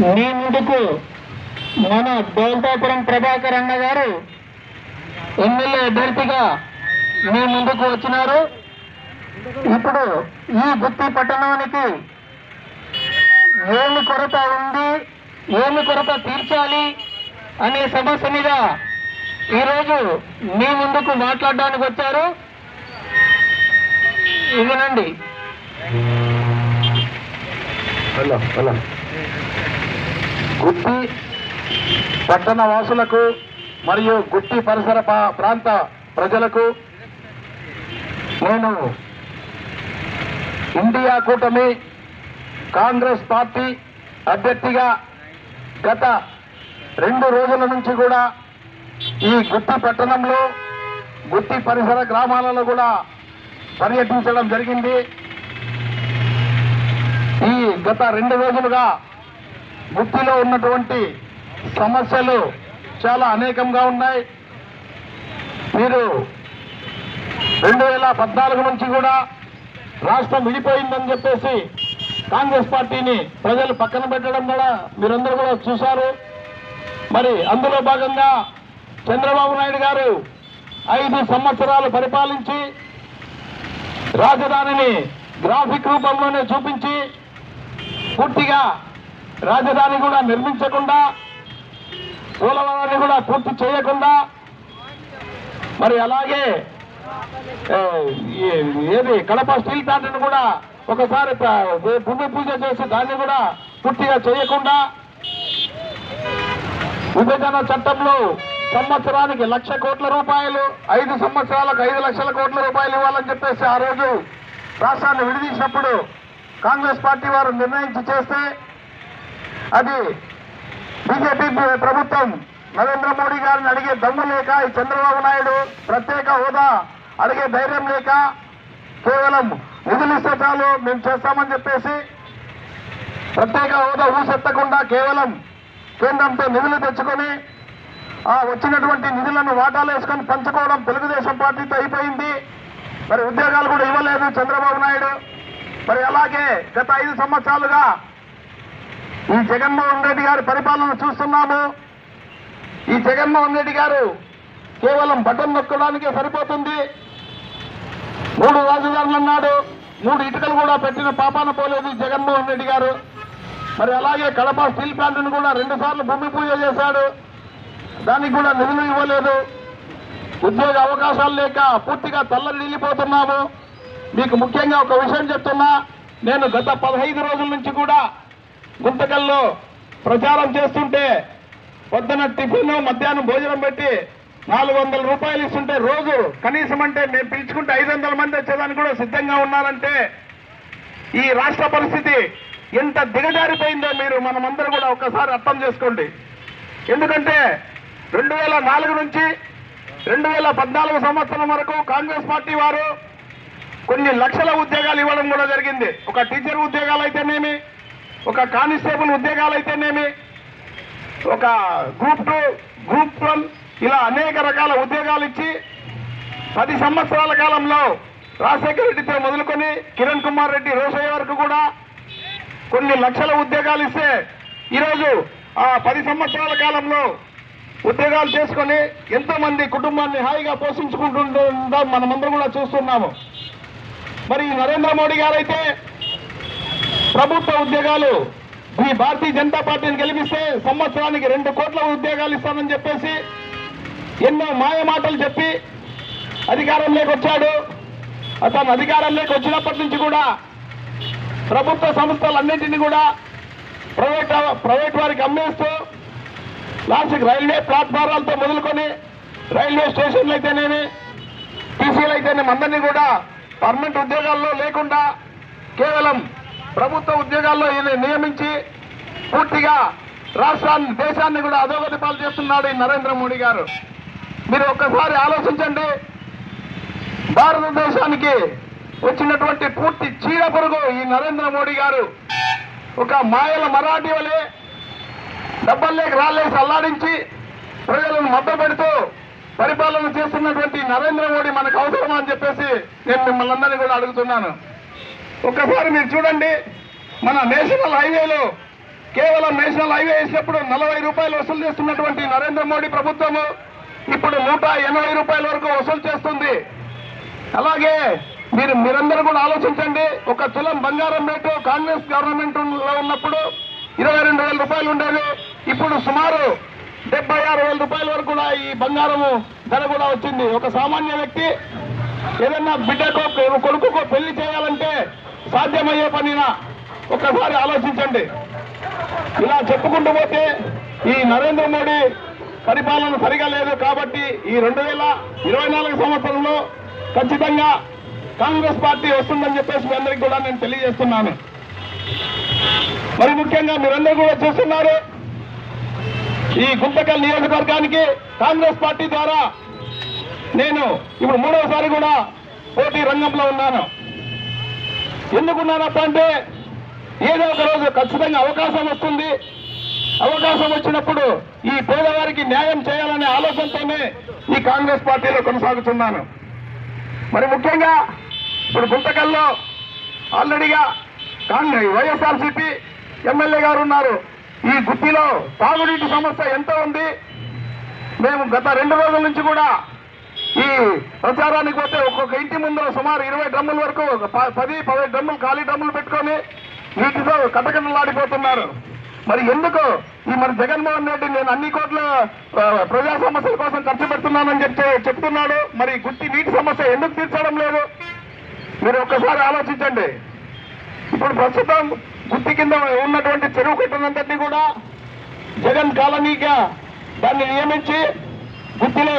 మీ ముందుకు మన దౌలతాపురం ప్రభాకర్ అన్న గారు ఎమ్మెల్యే అభ్యర్థిగా మీ ముందుకు వచ్చినారు. ఇప్పుడు ఈ గుత్తి పట్టణానికి ఏమి కొరత ఉంది ఏమి కొరత తీర్చాలి అనే సమస్య మీద ఈరోజు మీ ముందుకు మాట్లాడడానికి వచ్చారు. ఇదేనండి అలా అలా గుత్తి పట్టణ వాసులకు మరియు గుత్తి పరిసర ప్రాంత ప్రజలకు నేను ఇండియా కూటమి కాంగ్రెస్ పార్టీ అభ్యర్థిగా గత రెండు రోజుల నుంచి కూడా ఈ గుత్తి పట్టణంలో గుత్తి పరిసర గ్రామాలలో కూడా పర్యటించడం జరిగింది. ఈ గత రెండు రోజులుగా గుత్తిలో ఉన్నటువంటి సమస్యలు చాలా అనేకంగా ఉన్నాయి. మీరు రెండు వేల పద్నాలుగు నుంచి కూడా రాష్ట్రం విడిపోయిందని చెప్పేసి కాంగ్రెస్ పార్టీని ప్రజలు పక్కన పెట్టడం కూడా మీరందరూ కూడా చూశారు. మరి అందులో భాగంగా చంద్రబాబు నాయుడు గారు ఐదు సంవత్సరాలు పరిపాలించి రాజధానిని గ్రాఫిక్ రూపంలోనే చూపించి పూర్తిగా రాజధాని కూడా నిర్మించకుండా పోలవరాన్ని కూడా పూర్తి చేయకుండా మరి అలాగే ఏది కడప స్టీల్ ప్లాంట్ను కూడా ఒకసారి భూమి పూజ చేసి దాన్ని కూడా పూర్తిగా చేయకుండా విభజన చట్టంలో సంవత్సరానికి లక్ష కోట్ల రూపాయలు ఐదు సంవత్సరాలకు ఐదు లక్షల కోట్ల రూపాయలు ఇవ్వాలని చెప్పేసి ఆ రోజు రాష్ట్రాన్ని విడిదీసినప్పుడు కాంగ్రెస్ పార్టీ వారు నిర్ణయించి చేస్తే అది బీజేపీ ప్రభుత్వం నరేంద్ర మోడీ గారిని అడిగే దమ్ము లేక ఈ చంద్రబాబు నాయుడు ప్రత్యేక హోదా అడిగే ధైర్యం లేక కేవలం నిధులు ఇస్తే చాలు మేము చేస్తామని చెప్పేసి ప్రత్యేక హోదా ఊసెత్తకుండా కేవలం కేంద్రంతో నిధులు తెచ్చుకొని ఆ వచ్చినటువంటి నిధులను వాటాలు వేసుకొని పంచుకోవడం తెలుగుదేశం పార్టీతో అయిపోయింది. మరి ఉద్యోగాలు కూడా ఇవ్వలేదు చంద్రబాబు నాయుడు. మరి అలాగే గత ఐదు సంవత్సరాలుగా ఈ జగన్మోహన్ రెడ్డి గారి పరిపాలన చూస్తున్నాము. ఈ జగన్మోహన్ రెడ్డి గారు కేవలం బటన్ నొక్కడానికే సరిపోతుంది. మూడు రాజధానులు అన్నాడు. మూడు ఇటుకలు కూడా పెట్టిన పాపాన పోలేదు ఈ జగన్మోహన్ రెడ్డి గారు. మరి అలాగే కడప స్టీల్ ప్లాంట్ను కూడా రెండు సార్లు భూమి పూజ చేశాడు. దానికి కూడా నిధులు ఇవ్వలేదు. ఉద్యోగ అవకాశాలు లేక పూర్తిగా తల్లడిల్లిపోతున్నాము మీకు ముఖ్యంగా ఒక విషయం చెప్తున్నా. నేను గత పదహైదు రోజుల నుంచి కూడా గుంతకల్లో ప్రచారం చేస్తుంటే పొద్దున టిఫిన్ మధ్యాహ్నం భోజనం పెట్టి నాలుగు వందల రూపాయలు ఇస్తుంటే రోజు కనీసం అంటే మేము పిలుచుకుంటే ఐదు వందల మంది వచ్చేదానికి కూడా సిద్ధంగా ఉన్నారంటే ఈ రాష్ట్ర పరిస్థితి ఎంత దిగజారిపోయిందో మీరు మనమందరూ కూడా ఒక్కసారి అర్థం చేసుకోండి. ఎందుకంటే రెండు వేల నాలుగు నుంచి రెండు వేల పద్నాలుగు సంవత్సరం వరకు కాంగ్రెస్ పార్టీ వారు కొన్ని లక్షల ఉద్యోగాలు ఇవ్వడం కూడా జరిగింది. ఒక టీచర్ ఉద్యోగాలు అయితేనేమి? ఒక కానిస్టేబుల్ ఉద్యోగాలు అయితేనేమి ఒక గ్రూప్ టూ గ్రూప్ వన్ ఇలా అనేక రకాల ఉద్యోగాలు ఇచ్చి పది సంవత్సరాల కాలంలో రాజశేఖర రెడ్డితో మొదలుకొని కిరణ్ కుమార్ రెడ్డి రోషయ్య వరకు కూడా కొన్ని లక్షల ఉద్యోగాలు ఇస్తే ఈరోజు ఆ పది సంవత్సరాల కాలంలో ఉద్యోగాలు చేసుకొని ఎంతోమంది కుటుంబాన్ని హాయిగా పోషించుకుంటుండడం మనమందరం కూడా చూస్తున్నాము. మరి నరేంద్ర మోడీ గారైతే ప్రభుత్వ ఉద్యోగాలు ఈ భారతీయ జనతా పార్టీని గెలిపిస్తే సంవత్సరానికి రెండు కోట్ల ఉద్యోగాలు ఇస్తానని చెప్పేసి ఎన్నో మాయ మాటలు చెప్పి అధికారంలోకి వచ్చాడు అతను అధికారంలోకి వచ్చినప్పటి నుంచి కూడా ప్రభుత్వ సంస్థలన్నింటినీ కూడా ప్రైవేట్ ప్రైవేట్ వారికి అమ్మేస్తూ లాస్ట్కి రైల్వే ప్లాట్ఫారాలతో మొదలుకొని రైల్వే స్టేషన్లు అయితేనేమి టీసీలు అయితేనేమి అందరినీ కూడా పర్మనెంట్ ఉద్యోగాల్లో లేకుండా కేవలం ప్రభుత్వ ఉద్యోగాల్లో ఈయన నియమించి పూర్తిగా రాష్ట్రాన్ని దేశాన్ని కూడా అధోగతి పాలు చేస్తున్నాడు ఈ నరేంద్ర మోడీ గారు. మీరు ఒక్కసారి ఆలోచించండి. భారతదేశానికి వచ్చినటువంటి పూర్తి చీడ పురుగు ఈ నరేంద్ర మోడీ గారు. ఒక మాయల మరాఠీ వలె డబ్బల్లేక రాళ్ళేసి అల్లాడించి ప్రజలను మద్దతు పెడుతూ పరిపాలన చేస్తున్నటువంటి నరేంద్ర మోడీ మనకు అవసరమా అని చెప్పేసి నేను మిమ్మల్ని అందరినీ కూడా అడుగుతున్నాను. ఒక్కసారి మీరు చూడండి మన నేషనల్ హైవేలో కేవలం నేషనల్ హైవే వేసినప్పుడు నలభై రూపాయలు వసూలు చేస్తున్నటువంటి నరేంద్ర మోడీ ప్రభుత్వము ఇప్పుడు నూట ఎనభై రూపాయల వరకు వసూలు చేస్తుంది. అలాగే మీరు మీరందరూ కూడా ఆలోచించండి ఒక తులం బంగారం రేటు కాంగ్రెస్ గవర్నమెంట్లో ఉన్నప్పుడు ఇరవై రెండు వేల రూపాయలు ఉండేది ఇప్పుడు సుమారు డెబ్బై ఆరు వేల రూపాయల వరకు కూడా ఈ బంగారము ధర కూడా వచ్చింది. ఒక సామాన్య వ్యక్తి ఏదన్నా బిడ్డకో కొడుకుకో పెళ్ళి చేయాలంటే సాధ్యమయ్యే పనినా? ఒక్కసారి ఆలోచించండి. ఇలా చెప్పుకుంటూ పోతే ఈ నరేంద్ర మోడీ పరిపాలన సరిగా లేదు కాబట్టి ఈ రెండు వేల ఇరవై నాలుగు సంవత్సరంలో ఖచ్చితంగా కాంగ్రెస్ పార్టీ వస్తుందని చెప్పేసి మీ అందరికీ కూడా నేను తెలియజేస్తున్నాను. మరి ముఖ్యంగా మీరందరూ కూడా చూస్తున్నారు ఈ గుంతకల్ నియోజకవర్గానికి కాంగ్రెస్ పార్టీ ద్వారా నేను ఇప్పుడు మూడవసారి కూడా పోటీ రంగంలో ఉన్నాను. ఎందుకున్నానప్ప అంటే ఏదో ఒక రోజు ఖచ్చితంగా అవకాశం వస్తుంది. అవకాశం వచ్చినప్పుడు ఈ పేదవారికి న్యాయం చేయాలనే ఆలోచనతోనే ఈ కాంగ్రెస్ పార్టీలో కొనసాగుతున్నాను. మరి ముఖ్యంగా ఇప్పుడు గుంతకల్లో ఆల్రెడీగా కాంగ్రెస్ వైఎస్ఆర్సీపీ ఎమ్మెల్యే గారు ఉన్నారు. ఈ గుత్తిలో తాగునీటి సమస్య ఎంత ఉంది? మేము గత రెండు రోజుల నుంచి కూడా ఈ ప్రచారానికి పోతే ఒక్కొక్క ఇంటి ముందర సుమారు ఇరవై డ్రమ్ముల వరకు ఒక పది పదిహేను డ్రమ్ములు ఖాళీ డ్రమ్ములు పెట్టుకొని వీటితో కటకటలాడిపోతున్నారు. మరి ఎందుకు? ఈ మరి జగన్మోహన్ రెడ్డి నేను అన్ని కోట్ల ప్రజా సమస్యల కోసం ఖర్చు పెడుతున్నానని చెప్తే చెప్తున్నాడు. మరి గుత్తి నీటి సమస్య ఎందుకు తీర్చడం లేదు? మీరు ఒక్కసారి ఆలోచించండి. ఇప్పుడు ప్రస్తుతం గుత్తి కింద ఉన్నటువంటి చెరువు కట్టనంతటి కూడా జగన్ కాలనీగా దాన్ని నియమించి గుత్తిలో